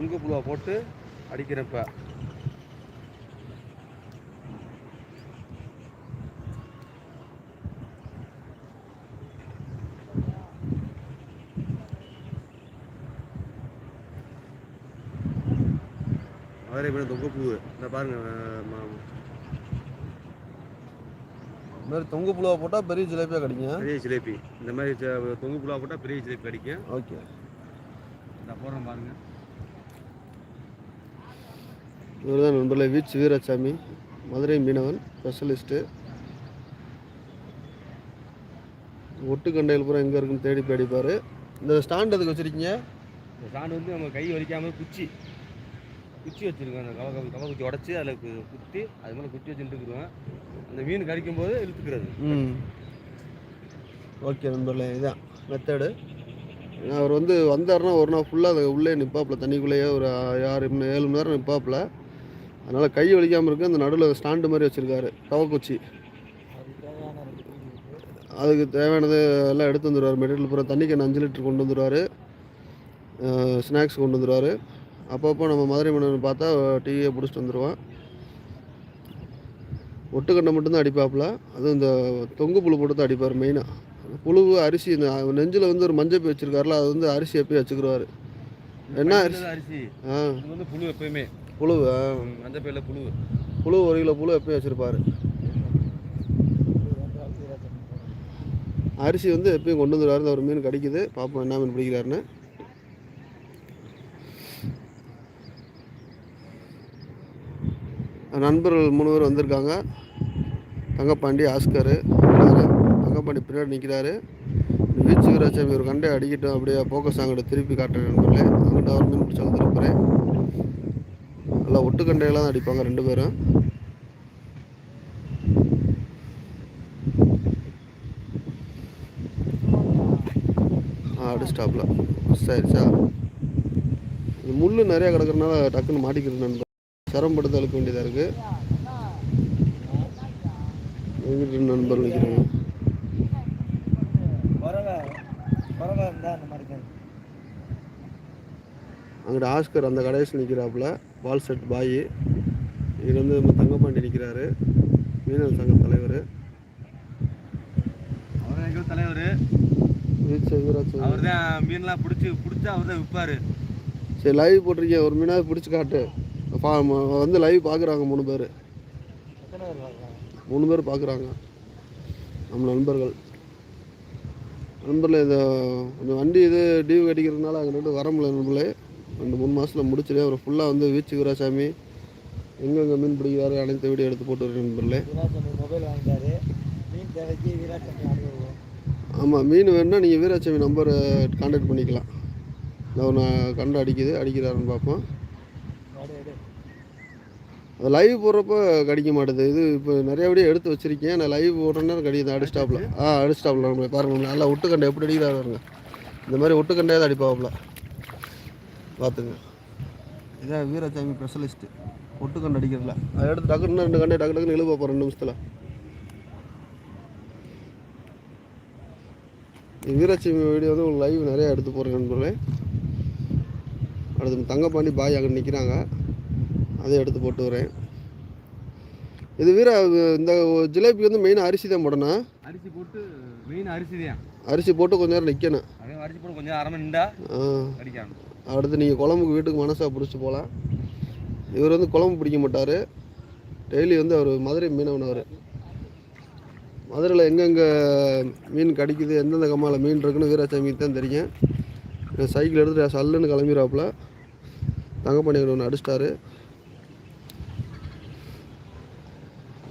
உங்கு புழுவை போட்டு அடிக்கிறப்ப. மதுரை மீன் தொங்கு பூவு இந்த பாருங்க இந்த மாதிரி தொங்கு புழுவை போட்டால் பெரிய ஜிலேபியாக கிடைக்கும். பெரிய ஜிலேபி. இந்த மாதிரி தொங்கு புழுவா போட்டால் பெரிய ஜிலேபி கிடைக்கும். ஓகே. இந்த போடுறோம் பாருங்க. இவர் தான் நண்பர்களே which Veerasamy Madurai Meenavan specialist ஒட்டுக்கண்டையில் பூரா எங்கே இருக்குன்னு தேடி போய் அடிப்பார் இந்த ஸ்டாண்ட் எதுக்கு வச்சுருக்கீங்க? இந்த சாண்டு வந்து நம்ம கை வலிக்காம குச்சி. குச்சி வச்சிருக்கோம். அந்த கவ கவ குச்சி உடச்சி அதில் குத்தி அது மேலே குச்சி வச்சுட்டு இருக்கிறோம் அந்த மீன் கடிக்கும் போது இழுத்துக்கிறது. ம். ஓகே நண்பர்களே இதுதான் மெத்தடு அவர் வந்து வந்தாருன்னா ஒரு நாள் ஃபுல்லாக அது உள்ளே நிற்பாப்புல தண்ணிக்குள்ளேயே ஒரு ஆறு மணி ஏழு மணி நேரம் நிற்பாப்புல அதனால் கை வலிக்காமல் இருக்கு. அந்த நடுவில் ஸ்டாண்டு மாதிரி வச்சுருக்காரு. கவக்குச்சி அதுக்கு தேவையானது எல்லாம் எடுத்து வந்துடுவார் மெட்டீரியல் பூரா தண்ணி கேன் அஞ்சு லிட்டர் கொண்டு வந்துடுவார் ஸ்நாக்ஸ் கொண்டு வந்துடுவார் அப்பப்போ நம்ம மதுரை மீனவன் பார்த்தா டீயை பிடிச்சிட்டு வந்துடுவான் ஒட்டுக்கண்டை மட்டும்தான் அடிப்பாப்புல. அதுவும் இந்த தொங்கு புழு போட்டு தான் அடிப்பார் மெயினாக புழு அரிசி இந்த நெஞ்சில் வந்து ஒரு மஞ்சள் வச்சிருக்காருல அது வந்து அரிசி எப்பயும் வச்சுக்கிடுவார் என்ன அரிசி? ஆ. புழு எப்பயுமே. புழு மஞ்சள் பையில புழு புழு ஒரு கிலோ புழு எப்பயும் வச்சுருப்பார். அரிசி வந்து எப்பயும் கொண்டு வந்துடுவார் இந்த ஒரு மீன் கிடைக்குது. பார்ப்போம் என்ன மீன் பிடிக்கிறாருன்னு. நண்பர்கள் மூணு பேர் வந்திருக்காங்க. தங்கப்பாண்டி ஆஸ்கரு. தங்கப்பாண்டி பின்னாடி நிற்கிறாரு வீச்சு வீராசாமி ஒரு கண்டை அடிக்கட்டும் அப்படியே ஃபோக்கஸ் அங்கிட்ட திருப்பி காட்டுறேன் நண்பர்களே. அங்கிட்ட ஒரு மீன் பிடிச்சாங்க திருப்புறேன் நல்லா ஒட்டுக்கண்டையெல்லாம் தான் அடிப்பாங்க ரெண்டு பேரும். ஆ அடிச்சிட்டாப்ல சரி சார். இது முள் நிறையா கிடக்கறனால டக்குன்னு மாட்டிக்கிறது நண்பர் சிரமப்படுத்த அழுக்க வேண்டியதாக இருக்குது எங்கிட்ட நண்பர் நிற்கிறாங்க பறவை பறவை இருந்தால் அந்த மாதிரி தான் அங்கிட்ட ஆஸ்கர் அந்த கடைசியில் நிற்கிறாப்புல பால் செட் பாய். இது வந்து நம்ம தங்கப்பாண்டி நிற்கிறாரு மீனவர் சங்க தலைவர். அவர் தலைவர்? அவர் தான் மீன்லாம் பிடிச்சி பிடிச்சா அவர் தான் விற்பாரு சரி லைவ் போட்டிருக்கேன் ஒரு மீனாவது பிடிச்சி காட்டு. வந்து லைவ் பார்க்குறாங்க மூணு பேர். மூணு பேர் பார்க்குறாங்க நம்ம நண்பர்கள். நண்பர்களே இந்த கொஞ்சம் வண்டி இது டியூ கட்டிக்கிறதுனால அங்கே வர முடியல நண்பர்களே. ரெண்டு மூணு மாதத்தில் முடிச்சிடு அவர் ஃபுல்லாக வந்து வீச்சு வீராசாமி எங்கெங்கே மீன் பிடிக்கிறாரு அனைத்து வீடியோ எடுத்து போட்டு வரேன் நண்பர்களே. மொபைல் வாங்கிட்டாரு. மீன் தேவைக்கு வீராசாமி அனுபவம் ஆமாம் மீன் வேணும்னா நீங்கள் வீராசாமி நம்பரை காண்டாக்ட் பண்ணிக்கலாம். நான் கண்டு அடிக்குது அடிக்கிறாருன்னு பார்ப்போம். அது லைவ் போடுறப்ப கடிக்க மாட்டுது. இது இப்போ நிறைய வீடியோ எடுத்து வச்சிருக்கேன். நான் லைவ் போடுறேன்னா கடிக்குது. அடிஸ்டாப்பில் ஆ அடிஸ்டாப்பில் நம்ம பாருங்க நல்லா ஒட்டுக்கண்டை எப்படி அடிக்கிறாரு பாருங்க. இந்த மாதிரி ஒட்டுக்கண்டையே தான் அடிப்பாப்புல. பார்த்துங்க. இதான் வீரசாமி ஸ்பெஷலிஸ்ட்டு ஒட்டுக்கண்டை அடிக்கிறதுல. அதை எடுத்து டக்குன்னு ரெண்டு கண்டை டக்கு டக்குன்னு இழுவ போகிறேன் ரெண்டு நிமிஷத்தில். வீராசாமி வீடியோ வந்து உங்களுக்கு லைவ் நிறைய எடுத்து போகிறேன் நண்பர்களே. அடுத்து தங்கப்பாண்டி பாய் அங்கே நிற்கிறாங்க அதை எடுத்து போட்டு வரேன். இது வீர இந்த ஜிலேபி வந்து மெயின் அரிசி தான் போடணும். அரிசி போட்டு மெயின் அரிசி தான். அரிசி போட்டு கொஞ்ச நேரம் நிற்கணும் அதே அரிசி போட்டு கொஞ்சம் அரை மணி நின்றா ஆ, அடிக்கணும் அடுத்து நீங்கள் குழம்புக்கு வீட்டுக்கு மனசாக பிடிச்சி போகலாம் இவர் வந்து குழம்பு பிடிக்க மாட்டார். டெய்லி வந்து அவர் மதுரை மீனவனவர். அவர் மதுரையில் எங்கெங்கே மீன் கிடைக்குது எந்தெந்த கம்மாவில் மீன் இருக்குன்னு வீராசாமிக்கு தான் தெரியும். சைக்கிள் எடுத்துட்டு சல்லுன்னு கிளம்பிடுவாப்புல தங்கப்பாண்டி ஒன்று அடிச்சிட்டாரு.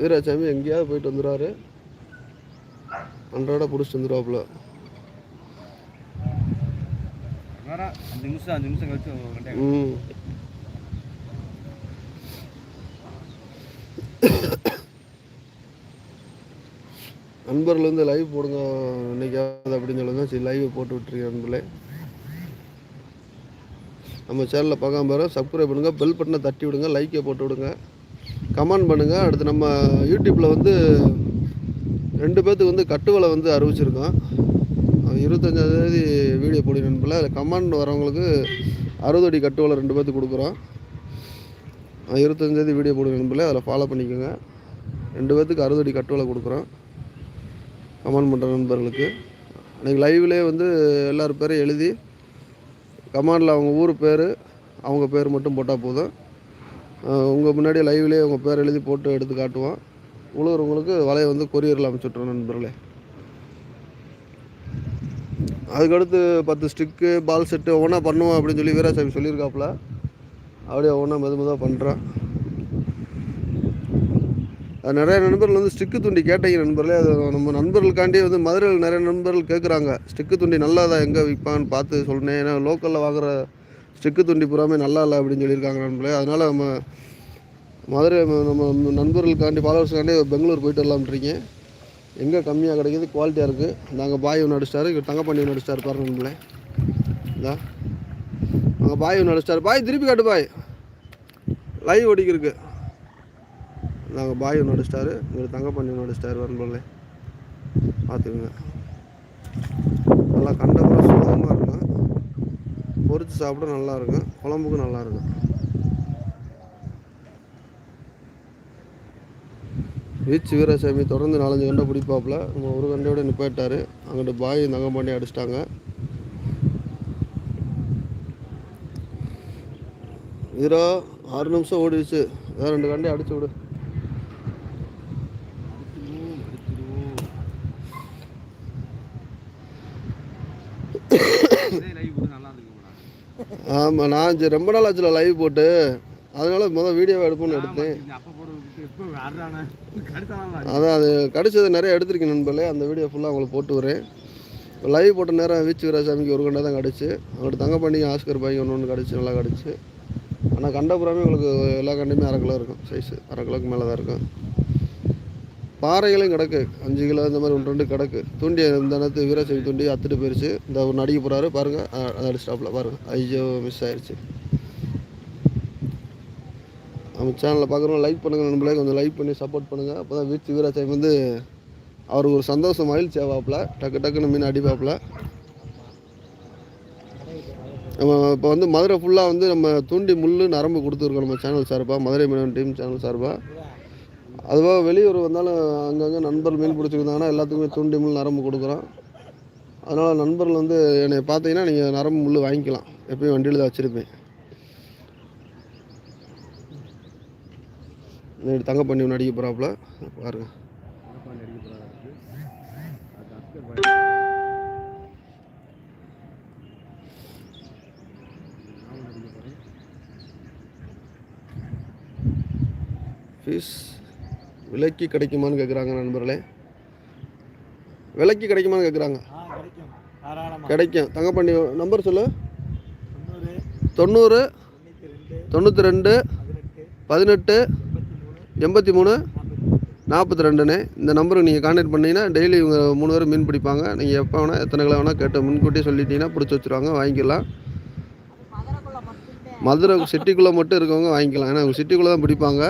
வீராசாமி எங்கேயாவது போயிட்டு வந்துடுவார் அன்றாட பிடிச்சிட்டு வந்துடுவாப்புல வேற அஞ்சு நிமிஷம் அஞ்சு நிமிஷம் கழிச்சு ம். நண்பர்கள் வந்து லைவ் போடுங்க இன்னைக்காவது அப்படின்னு சொல்லுங்க. சரி லைவ் போட்டு விட்டுருக்கேன் நண்பர்களே. நம்ம சேனலில் பார்க்காம பாரு சப்ஸ்கிரைப் பண்ணுங்கள் பெல் பட்டனை தட்டி விடுங்க லைக்கை போட்டு விடுங்க. கமெண்ட் பண்ணுங்கள் அடுத்து நம்ம யூடியூப்பில் வந்து ரெண்டு பேர்த்துக்கு வந்து கட்டுவலை வந்து அறிவிச்சிருக்கோம். இருபத்தஞ்சாந்தேதி வீடியோ போடி நண்பில் அதில் கமாண்ட் வரவங்களுக்கு அறுபது அடி கட்டுவலை ரெண்டு பேர்த்துக்கு கொடுக்குறோம். இருபத்தஞ்சாந்தேதி வீடியோ போடி நண்பில் அதில் ஃபாலோ பண்ணிக்கோங்க. ரெண்டு பேர்த்துக்கு அறுபது அடி கட்டுவலை கொடுக்குறோம். கமெண்ட் பண்ணுற நண்பர்களுக்கு. அன்றைக்கி லைவ்லேயே வந்து எல்லார் பேரும் எழுதி கமாண்டில் அவங்க ஊர் பேர் அவங்க பேர் மட்டும் போட்டால் போதும். உங்கள் முன்னாடி லைவ்லேயே உங்கள் பேர் எழுதி போட்டு எடுத்து காட்டுவோம். உழுவுறவங்களுக்கு வலையை வந்து கொரியரில் அமைச்சுட்றோம் நண்பர்களே. அதுக்கடுத்து பத்து ஸ்டிக்கு பால் செட்டு ஒவ்வொன்றா பண்ணுவோம் அப்படின்னு சொல்லி வீராசாமி சொல்லியிருக்காப்புல. அப்படியே ஒவ்வொன்றா மெது மெதுவாக பண்ணுறேன் நிறைய நண்பர்கள் வந்து ஸ்டிக்கு துண்டி கேட்டீங்க நண்பர்களே. அது நம்ம நண்பர்களுக்காண்டி வந்து மதுரையில் நிறைய நண்பர்கள் கேட்குறாங்க ஸ்டிக்கு துண்டி நல்லதா எங்கே விற்பான்னு பார்த்து சொன்னேன் ஏன்னா லோக்கலில் வாங்குற ஸ்டிக்கு துண்டி பூராமே நல்லா இல்லை அப்படின்னு சொல்லியிருக்காங்க நண்பர்களே. அதனால் நம்ம மதுரை நம்ம நண்பர்களுக்காண்டி ஃபாலோவர்ஸ்க்காண்டி பெங்களூர் போயிட்டு வரலாம்ன்றீங்க. எங்கே கம்மியாக கிடைக்குது குவாலிட்டியாக இருக்குது நாங்கள் பாய் ஒன்று அடிச்சிட்டாரு இங்கே தங்கப்பாண்டி ஒன்று அடிச்சிட்டாரு பாருங்க நம்மளே. இதா அங்கே பாய் ஒன்று அடிச்சிட்டாரு. பாய் திருப்பி காட்டு பாய். லைவ் ஓடிக்கிருக்கு. நாங்கள் பாய் ஒன்று அடிச்சிட்டாரு இவர் தங்கப்பாண்டி ஒன்று அடிச்சிட்டாரு நண்பர்களே பார்த்துக்குங்க. நல்லா கண்டபுரம் சுத்தமாக இருக்கும். பொறித்து சாப்பிட நல்லாயிருக்கும் குழம்புக்கும் நல்லாயிருக்கும் வீச்சு வீரசாமி தொடர்ந்து நாலஞ்சு கண்டை பிடிப்பாப்புல. நம்ம ஒரு கண்டையோட நிப்பாட்டார் அங்கிட்டு பாய் பண்ணி அடிச்சிட்டாங்க. வீரா ஆறு நிமிஷம் ஓடிடுச்சு. வேறு ரெண்டு கண்டை அடிச்சு விடு. ஆமாம் நான் ரொம்ப நாள் ஆச்சுல லைவ் போட்டு. அதனால முதல் வீடியோவை எடுப்போம்னு எடுத்தேன். அதான் அது கடிச்சது நிறைய எடுத்திருக்கேன் நண்பர்களே. அந்த வீடியோ ஃபுல்லாக உங்களுக்கு போட்டு வரேன் லைவ் போட்ட நேரம் வீச்சு வீராசாமிக்கு ஒரு கண்டை தான் கிடச்சி. அவங்கள்ட்ட பண்டிகை ஆஸ்கர் பாய்க்கு ஒன்று ஒன்று கிடச்சி நல்லா கிடச்சி. ஆனால் கண்டபுரமே உங்களுக்கு எல்லா கண்டையுமே அரை கிலோ இருக்கும். சைஸு அரை கிலோக்கு மேலே தான் இருக்கும். பாறைகளும் கிடக்கு. அஞ்சு கிலோ இந்த மாதிரி ஒன்று ரெண்டு கிடக்கு. தூண்டி இந்த நேரத்து வீராசாமி தூண்டி அத்துட்டு போயிடுச்சு இந்த ஒரு நடிக்க போகிறாரு பாருங்கள் அதை அடிச்சிட்டாப்பில் பாருங்கள் ஐயோ மிஸ் ஆயிடுச்சு நம்ம சேனலில் பார்க்குறோம் லைக் பண்ணுங்கள் நண்பர்களே. கொஞ்சம் லைக் பண்ணி சப்போர்ட் பண்ணுங்கள் அப்போ தான் வீச்சு வீராசாமி வந்து அவருக்கு ஒரு சந்தோஷம் மகிழ்ச்சி ஆவாப்பில். டக்கு டக்குன்னு மீன் அடிப்பாப்பில். நம்ம இப்போ வந்து மதுரை ஃபுல்லாக வந்து நம்ம தூண்டி முள் நரம்பு கொடுத்துருக்கோம் நம்ம சேனல் சார்பாக மதுரை மீனவன் டீம் சேனல் சார்பாக அதுவாக வெளியூர் வந்தாலும் அங்கங்கே நண்பர் மீன் பிடிச்சிருந்தாங்கன்னா எல்லாத்துக்குமே தூண்டி முள் நரம்பு கொடுக்குறோம். அதனால் நண்பர்கள் வந்து என்னை பார்த்தீங்கன்னா நீங்கள் நரம்பு முள் வாங்கிக்கலாம். எப்பயும் வண்டியில் தான் வச்சுருப்பேன். தங்க பண்ணி அடிக்க போகிறாப்புல பாருங்க. ஃபீஸ் விலைக்கு கிடைக்குமான்னு கேட்குறாங்க நண்பர்களே. விலைக்கு கிடைக்குமான்னு கேட்குறாங்க கிடைக்கும். தங்கப்பண்ணி நம்பர் சொல்லு. தொண்ணூறு தொண்ணூறு தொண்ணூற்றி ரெண்டு பதினெட்டு எண்பத்தி மூணு நாற்பத்தி ரெண்டுன்னு. இந்த நம்பருக்கு நீங்கள் கான்டாக்ட் பண்ணீங்கன்னா டெய்லி இவங்க மூணு பேரும் மீன் பிடிப்பாங்க. நீங்கள் எப்போ வேணால் எத்தனை கிலோ வேணால் கேட்டு முன்கூட்டியே சொல்லிட்டீங்கன்னா பிடிச்சி வச்சுருவாங்க வாங்கிக்கலாம். மதுரை சிட்டிக்குள்ளே மட்டும் இருக்கவங்க வாங்கிக்கலாம். ஏன்னா அவங்க சிட்டிக்குள்ளே தான் பிடிப்பாங்க.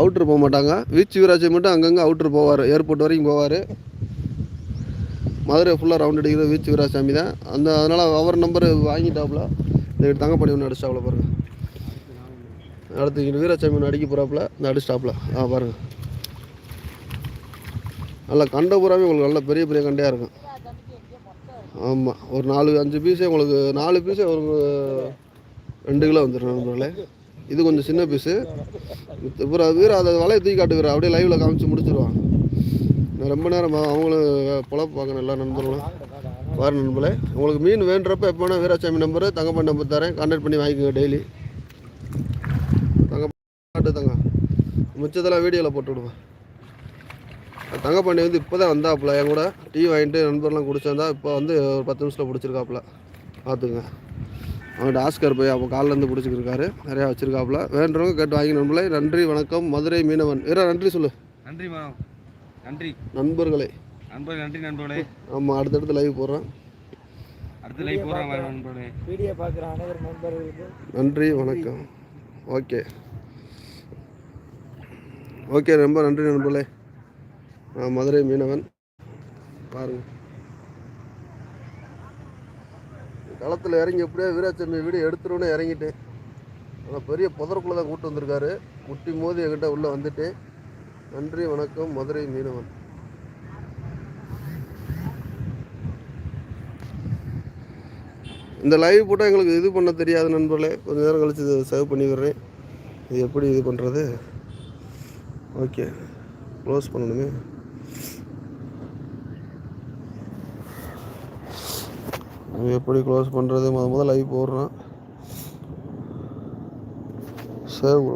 அவுட்ரு போக மாட்டாங்க. வீச்சு வீராஜை மட்டும் அங்கங்கே அவுட்ரு போவார். ஏர்போர்ட் வரைக்கும் போவார். மதுரை ஃபுல்லாக ரவுண்ட் அடிக்கிற வீச்சு வீராசாமி தான். அந்த அதனால் அவர் நம்பர் வாங்கிட்டாப்புல. இந்த தங்கப்பணி ஒன்று அடிச்சாப்புல பாருங்கள் அடுத்து இங்கே வீராசாமி ஒன்று அடிக்க போகிறாப்புல இந்த அடிச்சிட்டாப்புல ஆ பாருங்கள் நல்லா கண்ட பூராமே உங்களுக்கு நல்ல பெரிய பெரிய கண்டையாக இருக்கும். ஆமாம் ஒரு நாலு அஞ்சு பீஸே உங்களுக்கு நாலு பீஸே ஒரு ரெண்டு கிலோ வந்துடும் நண்பர்களே. இது கொஞ்சம் சின்ன பீஸு இப்போ வீர அதை வலையை தூக்கி காட்டு அப்படியே லைவில் காமிச்சு முடிச்சிருவான். நான் ரொம்ப நேரம் அவங்களும் பொழப்பு பார்க்கணும் எல்லா நண்பர்களும். பாரு நண்பர்களே. உங்களுக்கு மீன் வேண்டுறப்ப எப்போ வேணால் வீராசாமி நம்பரு தங்கப்பா நம்பர் தரேன். கான்டாக்ட் பண்ணி வாங்கிக்கோங்க டெய்லி காட்டு தங்க மிச்சத்தெல்லாம் வீடியோவில் போட்டு விடுவேன். தங்கப்பாண்டி வந்து இப்போ தான் வந்தாப்புல. என் கூட டீ வாங்கிட்டு நண்பர்லாம் குடிச்சிருந்தா இப்போ வந்து ஒரு பத்து நிமிஷத்தில் பிடிச்சிருக்காப்புல. பார்த்துங்க அவன்கிட்ட ஆஸ்கர் போய் அப்போ காலிலேருந்து பிடிச்சிக்கிருக்காரு நிறையா வச்சுருக்காப்புல. வேண்டுறவங்க கேட்டு வாங்கி நண்பர்களே நன்றி வணக்கம். மதுரை மீனவன். வீரா நன்றி சொல்லு. நன்றி நன்றி. நண்பர்களே. நண்பர்களே நன்றி நண்பர்களே. ஆமாம் அடுத்தடுத்து லைவ் போடுறேன். அடுத்து லைவ் போடுறாங்க நண்பர்களே. வீடியோ பார்க்குற அனைவர் நண்பர்களுக்கு நன்றி வணக்கம். ஓகே. ஓகே ரொம்ப நன்றி நண்பர்களே. நான் மதுரை மீனவன். பாருங்கள் களத்தில் இறங்கி எப்படியோ வீராசாமி வீடு எடுத்துருன்னு இறங்கிட்டேன் ஆனால் பெரிய புதருக்குள்ளே தான் கூட்டு வந்திருக்காரு. முட்டி மோதி என்கிட்ட உள்ளே வந்துட்டேன் நன்றி வணக்கம் மதுரை மீனவன். இந்த லைவ் போட்டால் எங்களுக்கு இது பண்ண தெரியாது நண்பர்களே. கொஞ்சம் நேரம் கழிச்சு இதை சேவ் பண்ணி விடுறேன் இது எப்படி இது பண்ணுறது ஓகே. க்ளோஸ் பண்ணணுமே. எப்படி க்ளோஸ் பண்ணுறது முத முதல் லைவ் போடுறோம் சேவ்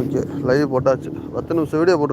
ஓகே லைவ் போட்டாச்சு. பத்து நிமிஷம் வீடியோ போட்டு